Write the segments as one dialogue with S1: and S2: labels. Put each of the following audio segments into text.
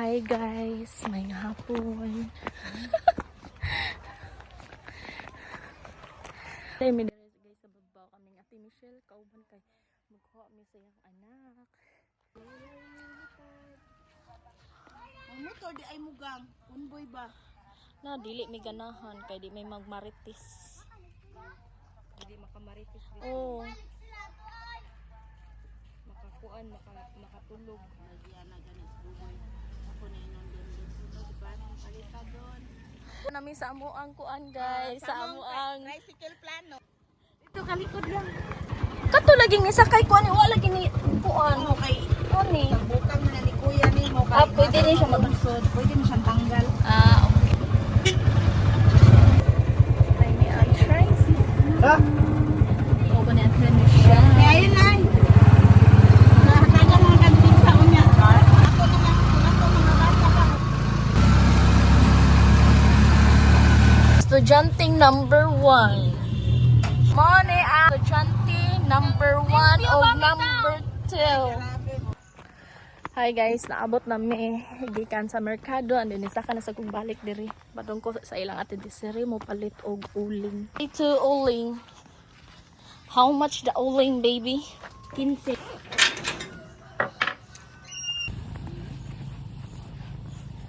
S1: Hi guys, may hapon. Dahil may dere guys sa babaw kami ate Michelle, kauban kay magkuha mi sa iyang anak.
S2: Ang motor di ay mugang. Unboy ba?
S1: Na dili may ganahan kay di may magmaritis.
S2: Hindi makamaritis di.
S1: Oh,
S2: Makakuan, maka, makatulog. Nagyan na ganit sa buboy. Ako na yun doon doon. Sino, di ba? Nang palita doon.
S1: nami sa amuang kuan guys, sa amuang.
S2: Tricycle plano. Ito kalikod lang.
S1: Kato laging ni sakay kuan wala lagi ni kuan.
S2: Ano kay
S1: Ani?
S2: bukang na ni kuya ni mo
S1: Ah, pwede din siya mag-
S2: magsod. Pwede na siyang tanggal.
S1: Ah, okay. Ay, eye tries.
S3: Ha?
S1: Oo ba na ang friend siya?
S2: Kaya ayun na. Nakatanga mga kanting sa unya. Ako naman, ako mga bata pa.
S1: Estudyanteng number one. Money ang estudyante number one o number two. Hi guys, naabot na mi gikan sa merkado and then isa ka na sa kong balik diri. Badong ko sa ilang ate disiri mo palit og uling. Ito uling. How much the uling baby? 15.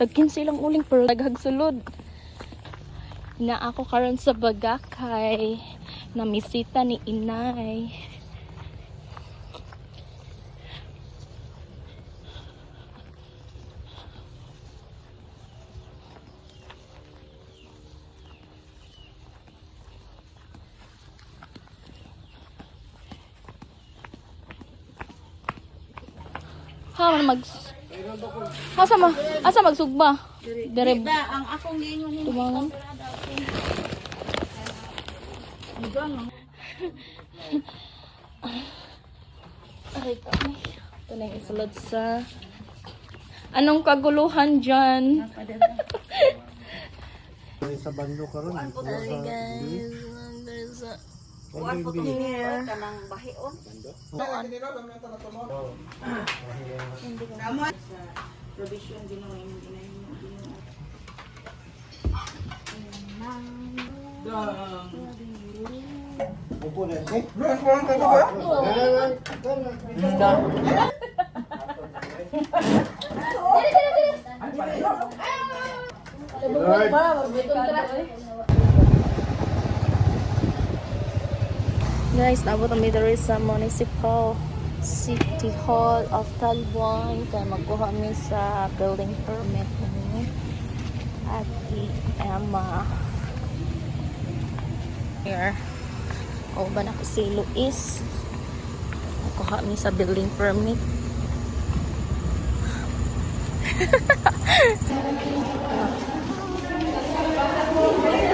S1: Tag 15 lang uling pero daghag sulod na ako karon sa Bagakay na misita ni Inay. Ha, mag... Asa ma? Asa magsugba? Dire
S2: Da, ang akong gingon ni.
S1: Aray kami. Ito na yung isulod sa... Anong kaguluhan dyan?
S3: Sa bando ka ron.
S1: Aray guys.
S2: Kuan po
S1: Here.
S2: kanang bahion. Tama sa provision ginawa yung ginawa yung
S3: Upo na. Eh?
S1: Guys, naabot kami diri sa Municipal City Hall of Talbuan. Kaya magkuha kami sa building permit ni Ate Emma. Here. O ba na si Luis? Magkuha kami sa building permit. May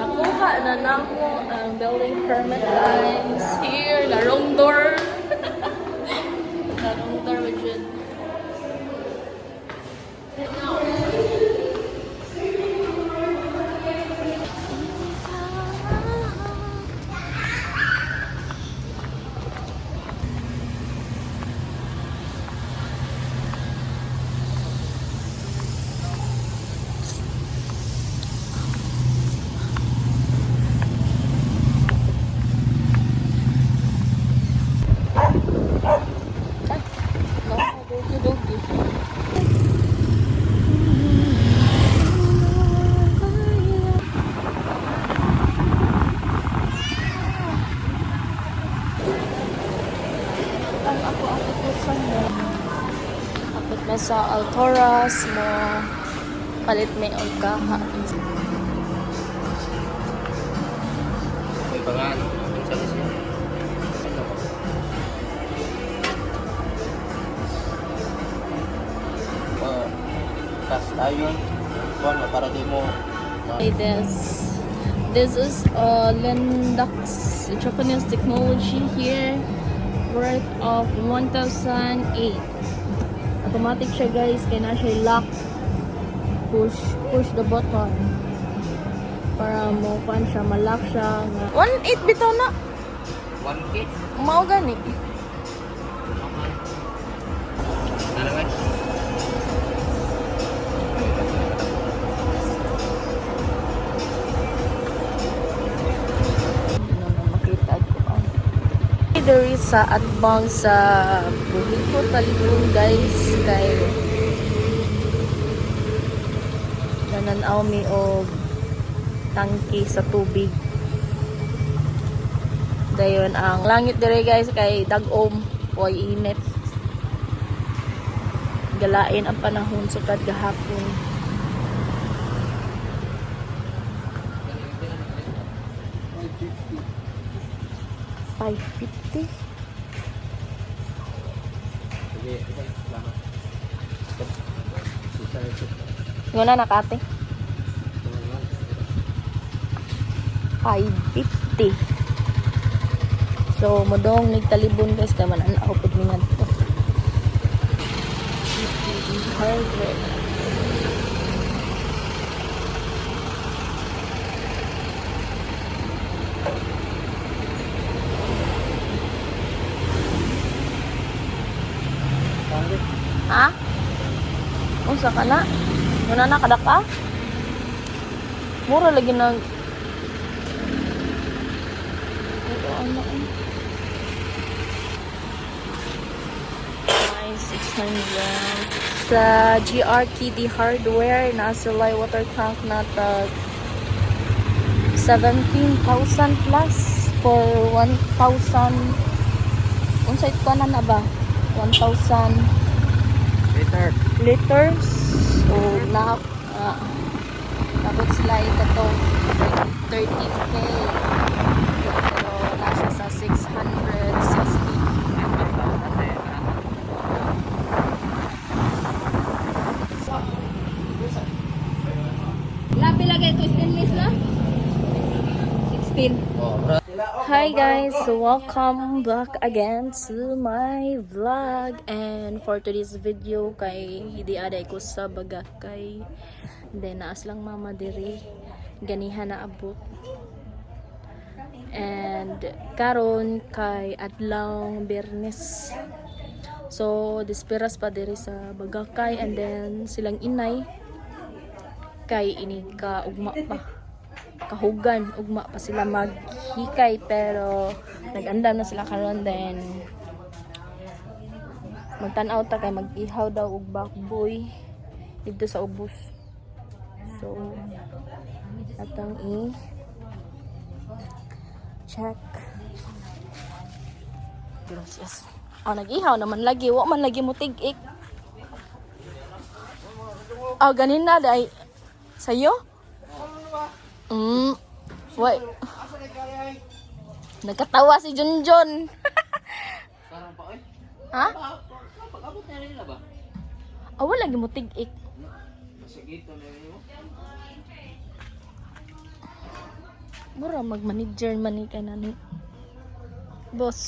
S1: Nakuha na nako ang building permit guys. Here, larong door. Altoras mo. Palit may og kaha.
S4: May pangan. Tas tayo. Kuwan, para di mo
S1: this. This is uh, Lindax Japanese technology here. Worth of 1,008. Automatic siya guys. Kaya na siya lock. Push, push the button. Para mo pan siya, malock siya. 1,8 bitaw na.
S4: 1K.
S1: Mao gani. Diri sa adbang sa buhit ko talibon guys kay nananaw mi og tangki sa tubig. Dayon ang langit dire guys kay dag-om oy init. Galain ang panahon sukad gahapon Five fifty.
S4: Sige, okay. Salamat.
S1: Yun na nakate. 550. So, modong nagtalibon guys kay man ana pud mi ngadto. 100. Ha? Unsa ka na? Muna na kadak ka? Mura lagi nag Ito ano eh. Ay, 600. Sa GRKD Hardware, nasa light water tank na tag 17,000 plus for 1,000 unsay ito na na ba? 1,000
S4: Later.
S1: liters. Na, uh, tapos sila ito to 13k. Pero nasa sa 660. Lapi lagay ito, stainless na? 16.
S4: Oh, bro.
S1: Hi guys, welcome back again to my vlog. And for today's video kay hindi aday ko sa bagakay then naas lang mama diri. Ganihan na abot. And karon kay adlaw Bernes. So disperas pa diri sa bagakay and then silang inay kay ini ka ugma pa kahugan ugma pa sila maghikay pero nagandam na sila karon then magtan-aw ta kay mag-ihaw daw og bakboy dito sa ubos. So atong i check. Gracias. Oh nag-ihaw naman lagi. Wa man lagi mo tig-ik. Oh ganin na day sayo Mm. Wait. Nagkatawa si Junjun.
S4: Parang pa, oy.
S1: ha?
S4: Pag-abot na rin na ba?
S1: Awa lagi mo tig-ik.
S4: Masagito na rin mo.
S1: Mura mag-manager man ka na ni. Boss.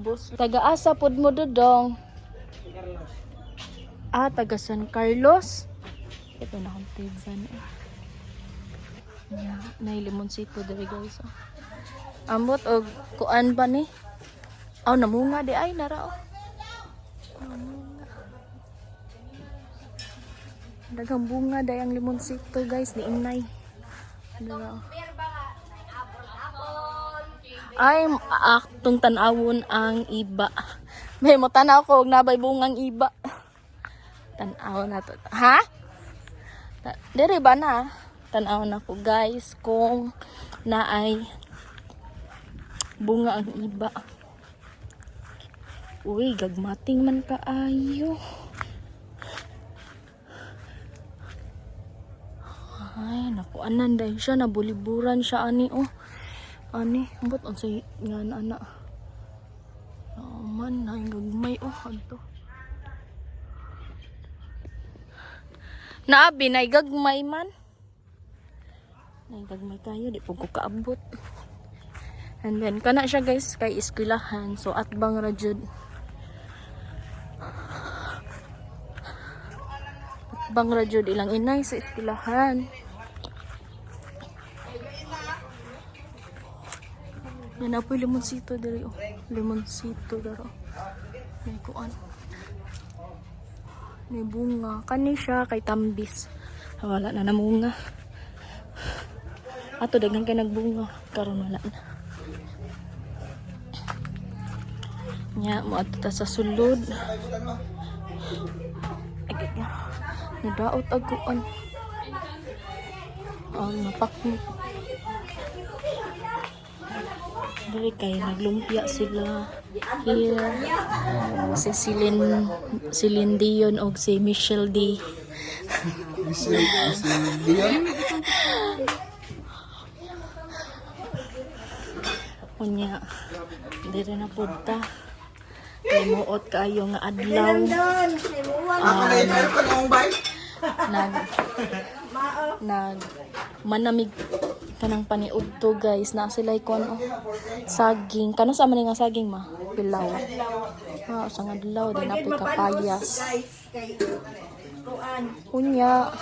S1: Boss. Taga-asa pod mo dodong. Ah, taga San Carlos. Ito na akong tigsan eh. Yeah, nailimunsito diri guys. Oh. Ambot og kuan ba ni? Aw namunga di ay nara oh. Daghang bunga dayang limonsito guys ni inay. Dara. Ay, aktong tanawon ang iba. May mo tanaw ko og nabay bungang iba. Tanaw na to. Ha? Dere ba na? Tanaw na ko guys kung naay bunga ang iba. Uy, gagmating man kaayo. Ay, naku, anan dahil siya, nabuliburan siya, ani, oh. Ani, ba't ang say, nga na, ana. Oh, man, ay, gagmay, oh, adto. Naabi, na gagmay man. Ay, gagmay kayo, di po ko kaabot. And then, kana siya guys, kay iskwilahan. So, at bang rajud. At bang rajud ilang inay sa iskwilahan. Yan na po yung limonsito dali oh. Limonsito daro. May kuan. May bunga. Kani siya kay tambis. Wala na namunga. Ato daghang kay nagbunga. Karon wala na. Nya mo ato ta sa sulod. Ay, ay, Nadaot aguan. Ang napaknik. Dili kay naglumpia sila here. Si Silin Silin Dion og si Michelle D. Unya, diri na punta. Limuot kayo nga adlaw.
S4: Ako na yung meron ka ng bike.
S1: nag nag manamig kanang paniudto guys. Na sila kon oh, saging. Kano sa man nga saging ma? Pilaw. Ha sa nga adlaw din apoy kapayas unya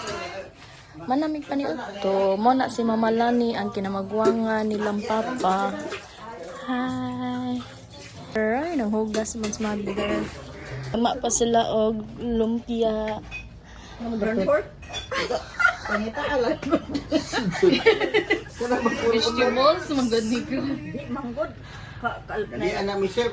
S1: manamig paniudto. Mo na si Mama Lani ang kinamagwangan nilang papa hi. Ay nang hugas man sa mother Tama pa sila og lumpia.
S2: Vegetables, maganda ka.
S4: Hindi, anak Michelle.